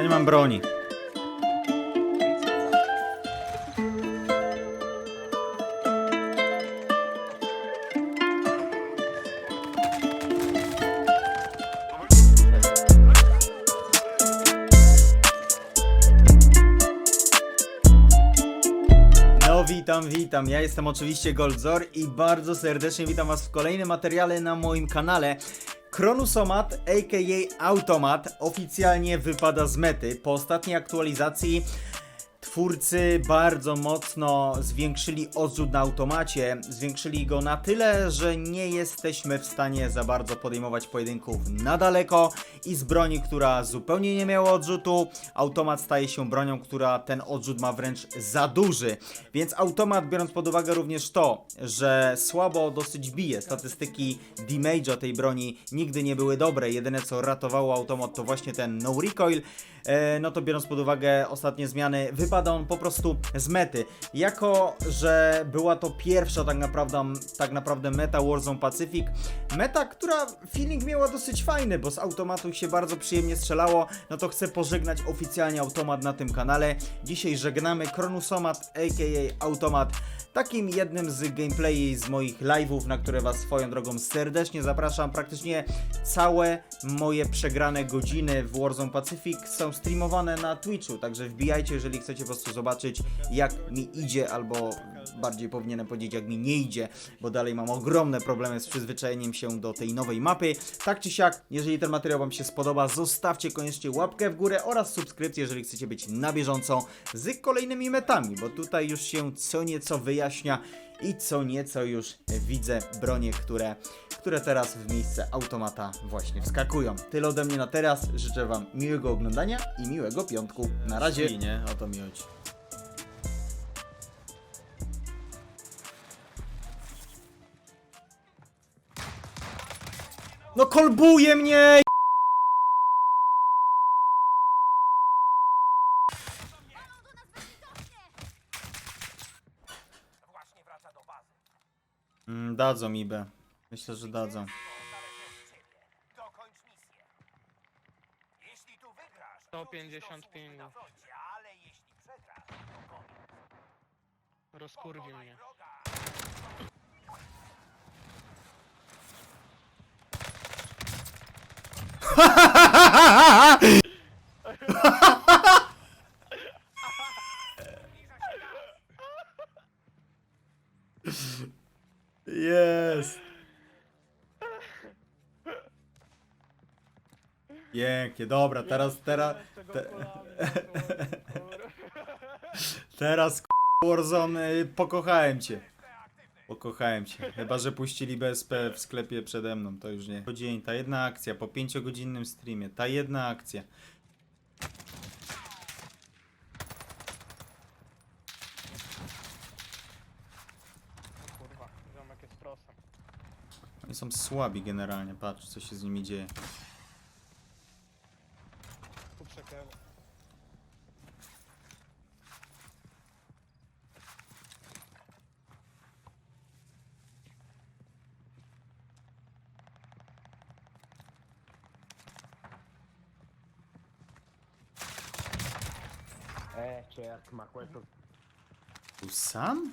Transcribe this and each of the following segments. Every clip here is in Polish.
Ja nie mam broni. No witam, witam. Ja jestem oczywiście Goldzor i bardzo serdecznie witam was w kolejnym materiale na moim kanale. Kronusomat, aka Automat, oficjalnie wypada z mety. Po ostatniej aktualizacji twórcy bardzo mocno zwiększyli odrzut na automacie. Zwiększyli go na tyle, że nie jesteśmy w stanie za bardzo podejmować pojedynków na daleko i z broni, która zupełnie nie miała odrzutu, automat staje się bronią, która ten odrzut ma wręcz za duży. Więc automat, biorąc pod uwagę również to, że słabo dosyć bije, statystyki damage'a tej broni nigdy nie były dobre, jedyne co ratowało automat to właśnie ten no recoil, e, no to biorąc pod uwagę ostatnie zmiany, wypada po prostu z mety. Jako, że była to pierwsza tak naprawdę, tak naprawdę meta Warzone Pacific, meta, która feeling miała dosyć fajny, bo z automatu się bardzo przyjemnie strzelało, no to chcę pożegnać oficjalnie automat na tym kanale. Dzisiaj żegnamy Kronusomat, aka Automat, takim jednym z gameplay z moich live'ów, na które was swoją drogą serdecznie zapraszam. Praktycznie całe moje przegrane godziny w Warzone Pacific są streamowane na Twitchu, także wbijajcie, jeżeli chcecie po prostu zobaczyć jak mi idzie, albo bardziej powinienem powiedzieć jak mi nie idzie, bo dalej mam ogromne problemy z przyzwyczajeniem się do tej nowej mapy. Tak czy siak, jeżeli ten materiał wam się spodoba, zostawcie koniecznie łapkę w górę oraz subskrypcję, jeżeli chcecie być na bieżąco z kolejnymi metami, bo tutaj już się co nieco wyjaśnia i co nieco już widzę bronie, które, które teraz w miejsce automata właśnie wskakują. Tyle ode mnie na teraz. Życzę Wam miłego oglądania i miłego piątku. Na razie. I nie, o to. No kolbuje mnie! Mm, dadzą mi B. Myślę, że dadzą. Jeśli tu wygrasz, 150 to. Rozkurwi mnie. Jest! Pięknie, dobra, teraz, teraz, te, teraz k- Warzone, pokochałem cię. Pokochałem cię. Chyba, że puścili BSP w sklepie przede mną, to już nie. Po dzień, ta jedna akcja, po pięciogodzinnym streamie, ta jedna akcja. Kurwa, ziomek jest prosem. Oni są słabi generalnie, patrz co się z nimi dzieje. Tu przekeł. Eh, certo, ma questo Był sam?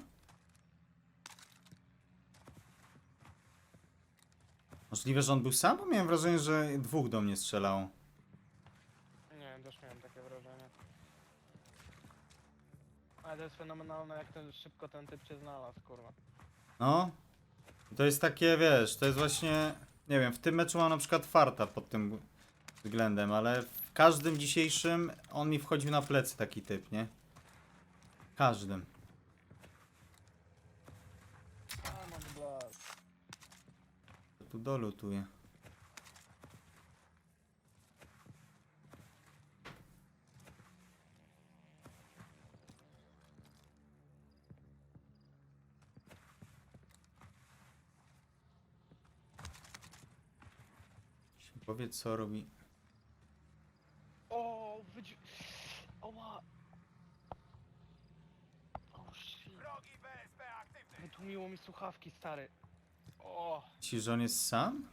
Możliwe, że on był sam? Bo miałem wrażenie, że dwóch do mnie strzelało. Nie wiem, też miałem takie wrażenie. Ale to jest fenomenalne, jak ten, szybko ten typ się znalazł, kurwa. No. To jest takie, wiesz, to jest właśnie... Nie wiem, w tym meczu mam na przykład farta pod tym względem, ale w każdym dzisiejszym on mi wchodził na plecy taki typ, nie? Każdym. Tu dolutuje. Powiedz co robi. O, wydzi... Oła! O, shit. Wrogi BSP aktywny. Wytłumiło mi słuchawki, stary. O, Myślisz, że on jest sam?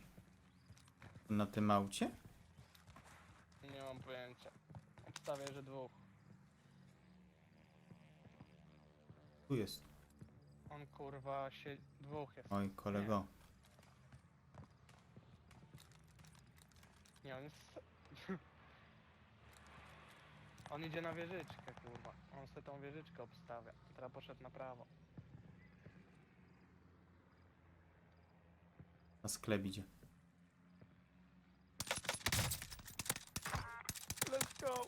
Na tym aucie? nie mam pojęcia. obstawię, że dwóch. Tu jest. On kurwa się... dwóch jest. Oj, kolego. Nie, on jest... on idzie na wieżyczkę, kurwa. On sobie tą wieżyczkę obstawia. Teraz poszedł na prawo. Na sklep idzie. Let's go!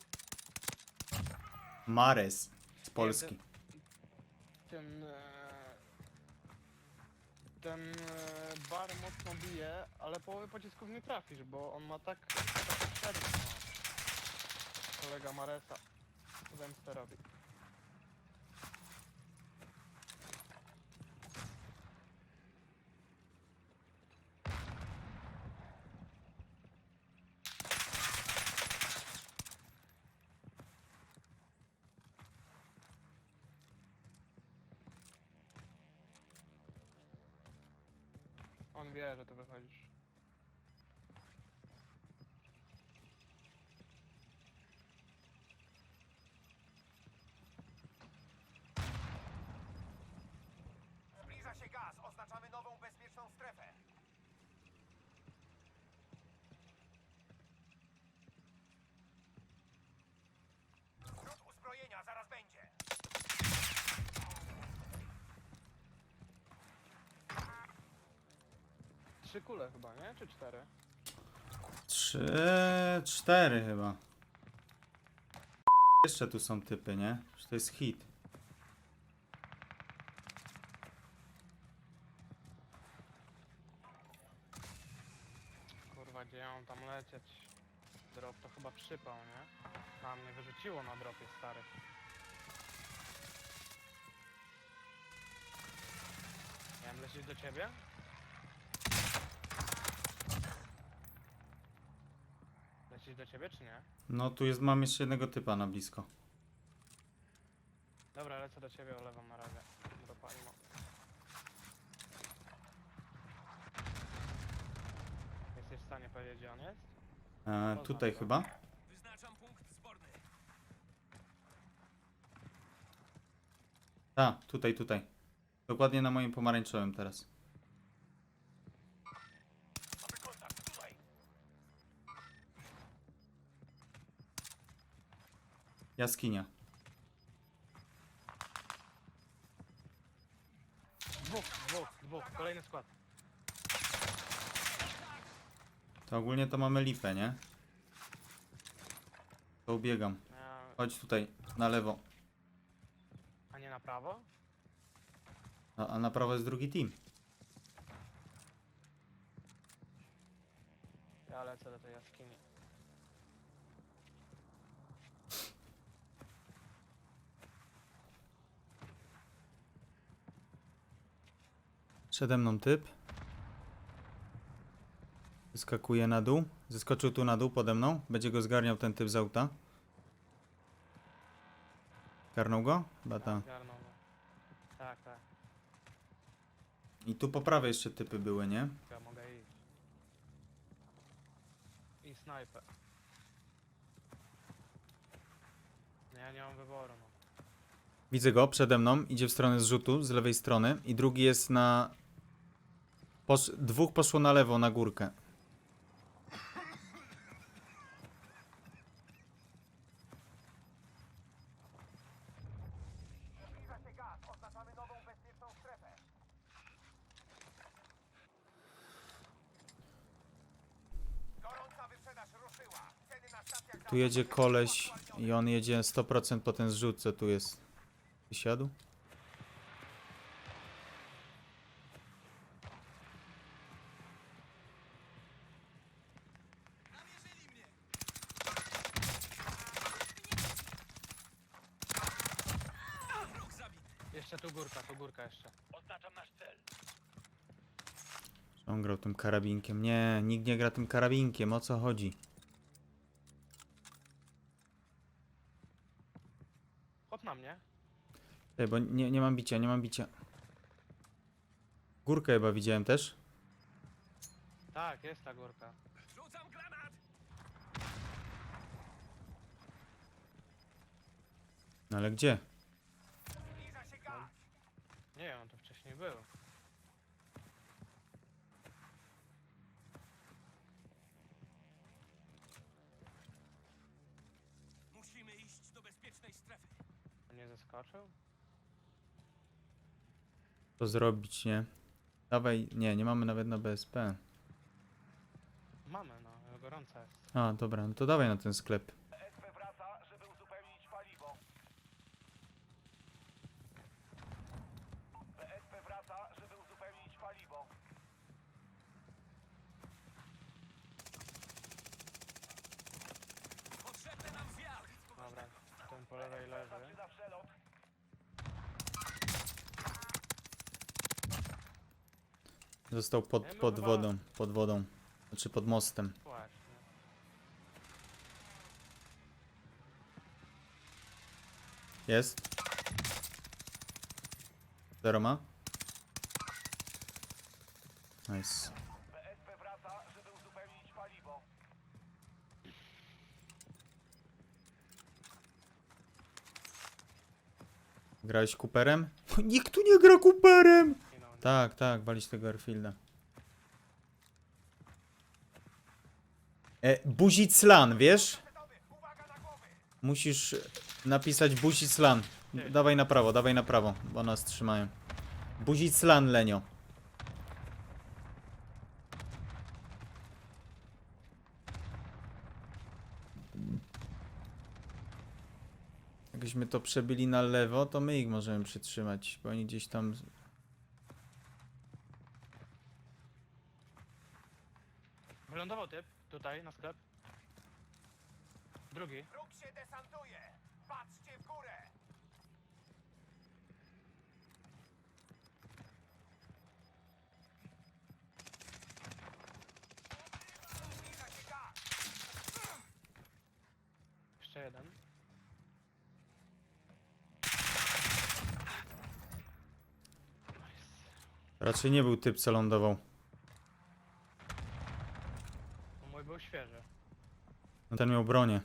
Mares z Polski. Ten... e, Ten e, bar mocno bije, ale połowy pocisków nie trafisz, bo on ma tak... tak szereg ma. Kolega Maresa. Zemstę robi. On wie, że ty wychodzisz. Zbliża się gaz. Oznaczamy nową bezpieczną strefę. Skrót uzbrojenia zaraz będzie. Trzy kule chyba, nie? Czy cztery? Trzy, cztery chyba. Jeszcze tu są typy, nie? Że to jest hit. Kurwa, gdzie ja mam tam lecieć? Drop to chyba przypał, nie? A mnie wyrzuciło na dropie, stary. Miałem lecieć do ciebie? Lecieć do ciebie, czy nie? No tu jest, mam jeszcze jednego typa na blisko. Dobra, lecę do ciebie, olewam na razie. Do palimo. Jesteś w stanie powiedzieć, gdzie on jest? E, tutaj chyba. Wyznaczam punkt zborny. Tak, tutaj, tutaj. Dokładnie na moim pomarańczowym teraz. Jaskinia. Dwóch, dwóch, dwóch. Kolejny skład. To ogólnie to mamy lipę, nie? To ubiegam. Ja, Chodź tutaj, na lewo. a nie na prawo? A, a na prawo jest drugi team. Ja lecę do tej jaskini. Przede mną typ. Wyskakuje na dół. Zeskoczył tu na dół pode mną. Będzie go zgarniał ten typ z auta. Garnął go? Chyba tak. Zgarnął go. Tak, tak. I tu po prawej jeszcze typy były, nie? Ja mogę iść. I snajper. No ja nie mam wyboru, no. Widzę go przede mną. Idzie w stronę zrzutu z lewej strony. I drugi jest na... Posz... Dwóch poszło na lewo, na górkę. Tu jedzie koleś i on jedzie 100% po ten zrzut, co tu jest. Wysiadł? Jeszcze tu górka, tu górka jeszcze. Oznaczam nasz cel. On grał tym karabinkiem. Nie, nikt nie gra tym karabinkiem. O co chodzi? Hop na mnie. Ej, bo nie, nie mam bicia, nie mam bicia. Górkę chyba widziałem też. Tak, jest ta górka. Rzucam granat. No ale gdzie? Zbliża się gaz! Nie wiem, on to wcześniej był. Musimy iść do bezpiecznej strefy. Zeskoczył? To zrobić, nie? Dawaj, nie, nie mamy nawet na BSP. Mamy, no, gorąca jest. A, dobra, no to dawaj na ten sklep. ESP wraca, żeby uzupełnić paliwo. BSP wraca, żeby uzupełnić paliwo. Potrzebny nam zjazd! Dobra, ten po lewej leży. Zacznie na przelot. Został pod, pod wodą, pod wodą. Znaczy pod mostem. Właśnie. Jest? Zero ma? Nice. BSP wraca, żeby uzupełnić paliwo. Grałeś Cooperem? Nikt tu nie gra Cooperem! Tak, tak, walić tego Airfielda. E, Buziclan, wiesz? Musisz napisać Buziclan. Dawaj na prawo, dawaj na prawo, bo nas trzymają. Buziclan, Lenio. Jakbyśmy to przebili na lewo, to my ich możemy przytrzymać, bo oni gdzieś tam... Wylądował typ, tutaj, na sklep. Drugi. Wróg się desantuje! Patrzcie w górę! Zbliża się gaz! Jeszcze jeden. Raczej nie był typ, co lądował. No mój był świeży. No ten miał bronię.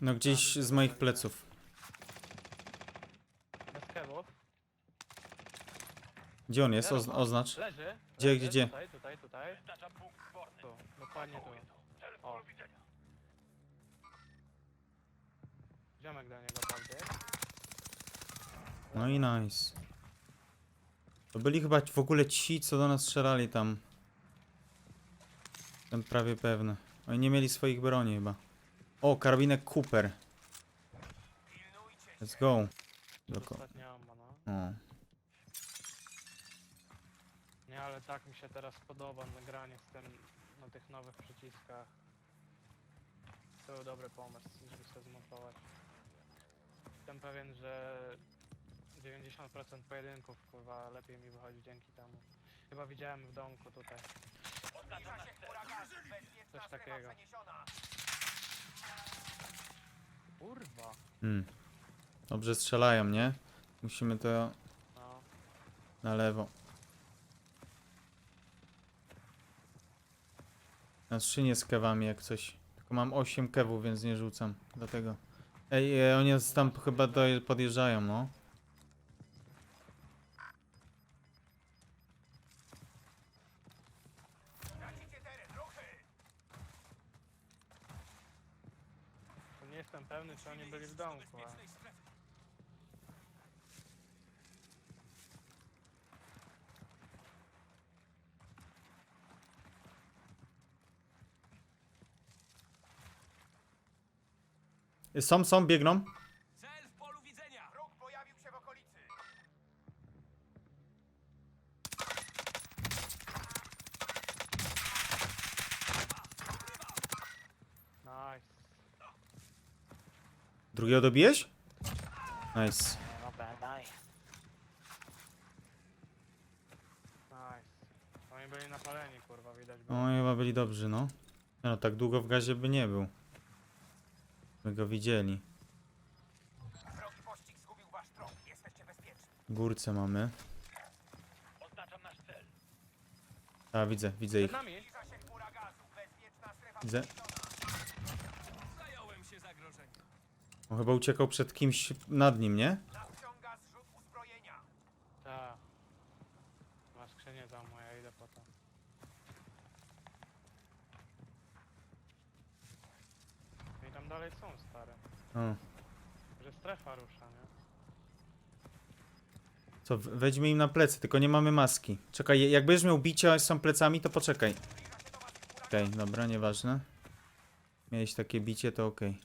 No gdzieś z moich pleców. Gdzie on jest? Oznacz. Leży. Gdzie, leży, gdzie? Tutaj, tutaj, tutaj. Tu. Ziomek do niego. No i nice. To byli chyba w ogóle ci, co do nas strzelali tam. Jestem prawie pewny. Oni nie mieli swoich broni chyba. O, karabinek Cooper. Let's go. Doko. Ostatnia no. O. Nie, ale tak mi się teraz podoba nagranie z tym na tych nowych przyciskach. To był dobry pomysł, żeby sobie zmontować. Jestem pewien, że 90% pojedynków kurwa lepiej mi wychodzi dzięki temu. Chyba widziałem w domku tutaj. Zbliża się huragan! Bezpieczna Coś strefa takiego. przeniesiona! Kurwa! Hmm. Dobrze strzelają, nie? Musimy to No. na lewo. Na skrzynię z kewami jak coś. Tylko mam 8 kewów, więc nie rzucam. Dlatego. Ej, e, oni tam chyba do, podjeżdżają, no. Czy oni byli w domku, a... Są, są, biegną. Cel w polu widzenia! Wróg pojawił się w okolicy! Nice. Drugiego dobiłeś? Nice. Nice. Oni byli napaleni, kurwa, widać było. No chyba byli dobrzy, no. Nie No tak długo w gazie by nie był. My go widzieli. Wrogi pościg zgubił wasz trop. Jesteście bezpieczni. Górce mamy. Oznaczam nasz cel. A, widzę, widzę ich. Przed nami. Zbliża się chmura gazu. Bezpieczna strefa Widzę. On chyba uciekał przed kimś nad nim, nie? Nadciąga zrzut uzbrojenia. Tak. Ma skrzynię za moja, ja idę po to. I tam dalej są stare. O. Że strefa rusza, nie? Co, w- wejdźmy im na plecy, tylko nie mamy maski. Czekaj, jak będziesz miał bicia z są plecami, to poczekaj. Okej, dobra, nieważne. Miałeś takie bicie, to okej.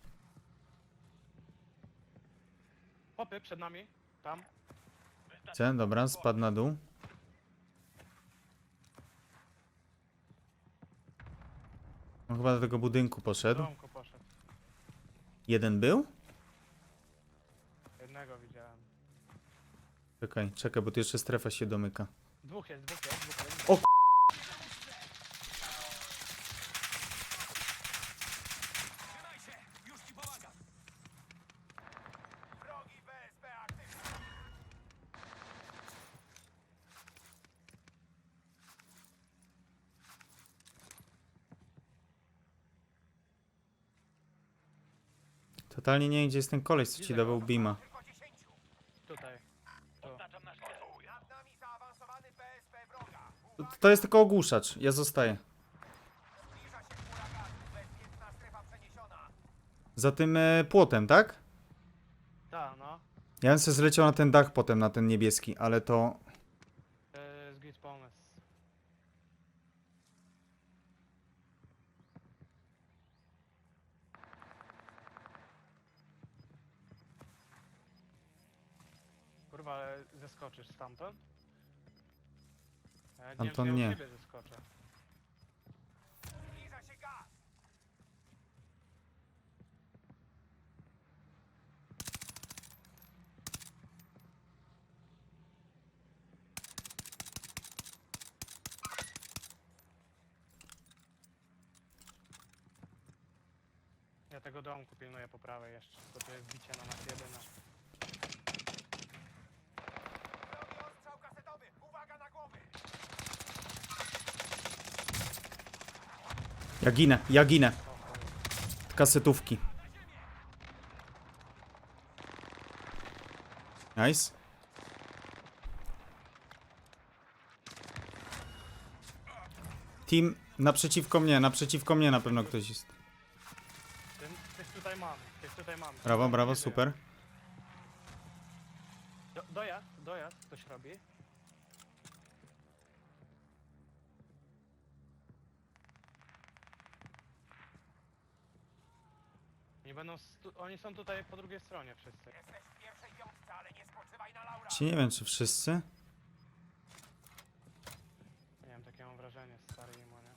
Popy przed nami. Tam. Chcę, dobra, spadł na dół. On chyba do tego budynku poszedł. domku poszedł. Jeden był? Jednego widziałem. Czekaj, czekaj, bo tu jeszcze strefa się domyka. Dwóch jest, dwóch jest, dwóch jest. O Trzymaj się! Już ci pomagam! Wrogi BSP aktywny. Totalnie nie wiem, gdzie jest ten koleś, co ci dawał bima. Tutaj. To, to jest tylko ogłuszacz, ja zostaję. Za tym e, płotem, tak? Ta, no. Ja bym sobie zleciał na ten dach potem, na ten niebieski, ale to... Yy, zgit pomysł. Kurwa, ale zeskoczysz stamtąd? Ja Stamtąd nie. nie. wiem, czy ja u ciebie zeskoczę. Zbliża się gaz. Ja tego domku pilnuję po prawej jeszcze, bo to jest bicie na nas jedyne. Ja ginę, ja ginę. Kasetówki. Nice. Team naprzeciwko mnie, naprzeciwko mnie na pewno ktoś jest. Tych tutaj mam, tych tutaj mam. Brawo, brawo, super. Do, dojazd, dojazd ktoś robi. Nie będą, stu- oni są tutaj po drugiej stronie wszyscy. Jesteś w pierwszej piątce, ale nie spoczywaj na laurach. Ci nie wiem, czy wszyscy. Nie wiem, takie mam wrażenie, stary imo, nie?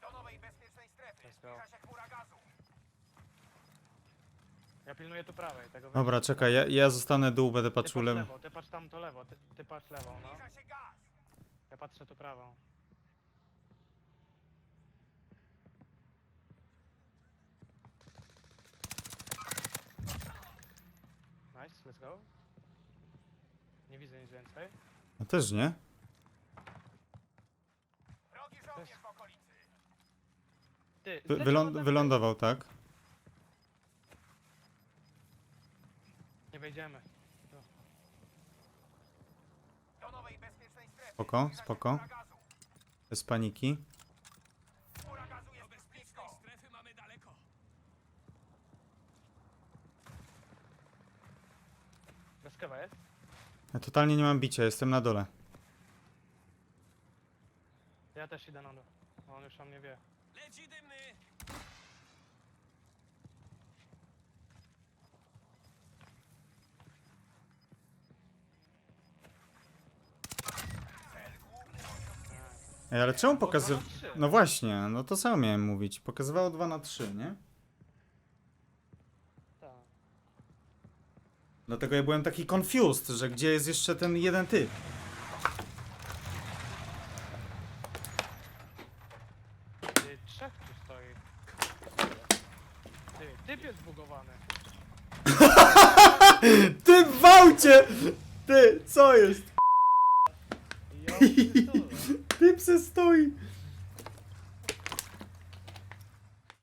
Do nowej bezpiecznej strefy. Let's go. Zbliża się chmura gazu. Ja pilnuję tu prawej, tego Dobra, czekaj, ja, ja zostanę dół, będę Ty patrz patrzył lewo. lewo, ty patrz tam to lewo, ty, ty patrz lewą, no. Zbliża się gaz. Ja patrzę tu prawą. Nice, let's go. Nie widzę nic więcej. No też nie. Wrogi żołnierz w okolicy. Ty, Wy, zleciał wyląd, ode mnie. wylądował, tak? Nie wejdziemy. Do nowej bezpiecznej strefy. Spoko, Zbliża się spoko. gazu. Bez paniki. Chmura gazu jest blisko. Strefy mamy daleko. Kewa jest? Ja totalnie nie mam bicia, jestem na dole. Ja też idę na dół. bo On już o mnie wie. Leci dymny! Ej, ale czemu Było dwa pokazywał... na trzy. No właśnie, no to samo miałem mówić. Pokazywało 2 na 3, nie? Tak. Dlatego ja byłem taki confused, że gdzie jest jeszcze ten jeden typ.